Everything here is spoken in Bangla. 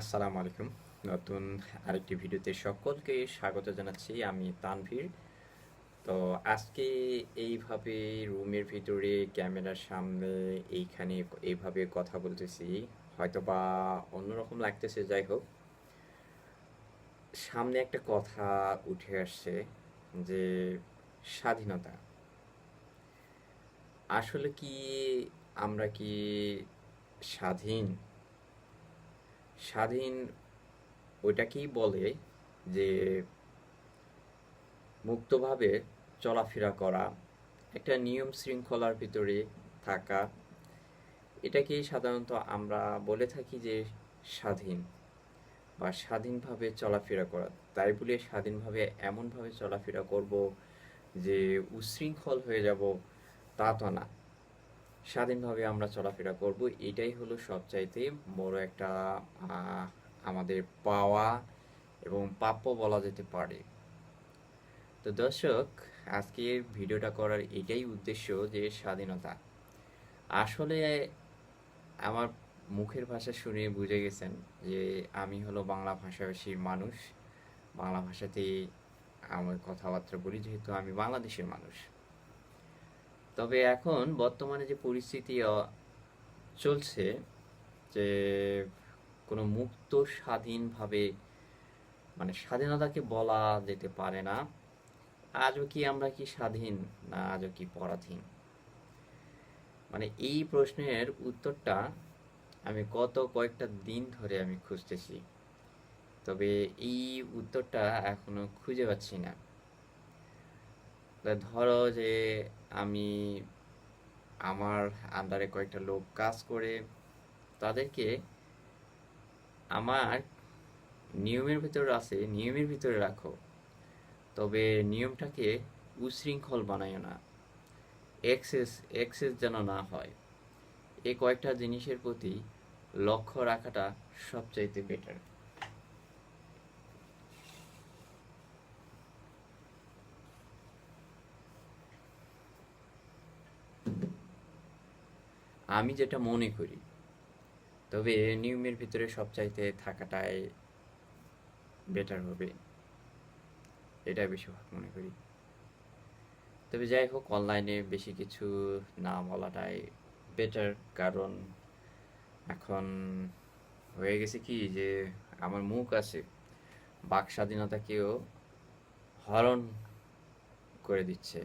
আসসালামু আলাইকুম। নতুন আরেকটি ভিডিওতে সকলকে স্বাগত জানাচ্ছি, আমি তানভীর। তো আজকে এইভাবে রুমের ভিতরে, ক্যামেরার সামনে এইখানে এইভাবে কথা বলতেছি হয়তো বা অন্যরকম লাগতেছে, যাই হোক। সামনে একটা কথা উঠে আসছে যে স্বাধীনতা। আসলে কি আমরা কি স্বাধীন? স্বাধীন ওইটাকেই বলে যে মুক্তভাবে চলাফেরা করা, একটা নিয়ম শৃঙ্খলার ভিতরে থাকা, এটাকেই সাধারণত আমরা বলে থাকি যে স্বাধীন বা স্বাধীনভাবে চলাফেরা করা। তাই বলে স্বাধীনভাবে এমনভাবে চলাফেরা করব যে উচ্ছৃঙ্খল হয়ে যাব তা তো না। স্বাধীনভাবে আমরা চলাফেরা করব। এটাই হলো সবচাইতে বড় একটা আমাদের পাওয়া এবং প্রাপ্য বলা যেতে পারে। তো দর্শক, আজকের ভিডিওটা করার এটাই উদ্দেশ্য যে স্বাধীনতা। আসলে আমার মুখের ভাষা শুনে বুঝে গেছেন যে আমি হলো বাংলা ভাষাভাষীর মানুষ। বাংলা ভাষাতেই আমার কথাবার্তা বলি, যেহেতু আমি বাংলাদেশের মানুষ। তবে এখন বর্তমানে যে পরিস্থিতি চলছে যে কোনো মুক্ত স্বাধীনভাবে মানে স্বাধীনতাকে বলা যেতে পারে না, আজও কি আমরা কি স্বাধীন না আজও কি পরাধীন? মানে এই প্রশ্নের উত্তরটা আমি গত কয়েকটা দিন ধরে আমি খুঁজতেছি, তবে এই উত্তরটা এখনও খুঁজে পাচ্ছি না। ধরো যে আমি আমার আন্ডারে কয়েকটা লোক কাজ করে, তাদেরকে আমার নিয়মের ভিতরে আছে, নিয়মের ভিতরে রাখো। তবে নিয়মটাকে উশৃঙ্খল বানায় না। এক্সেস এক্সেস যেন না হয়। এই কয়েকটা জিনিসের প্রতি লক্ষ্য রাখাটা সবচাইতে বেটার আমি যেটা মনে করি, তবে নিয়মের ভিতরে সব চাইতে থাকাটাই বেটার হবে। এটা বেশিরভাগ মনে করি। তবে যাই হোক অনলাইনে বেশি কিছু না বলাটাই বেটার কারণ এখন হয়ে গেছে কি যে আমার মুখ আছে, বাক স্বাধীনতাকেও হরণ করে দিচ্ছে।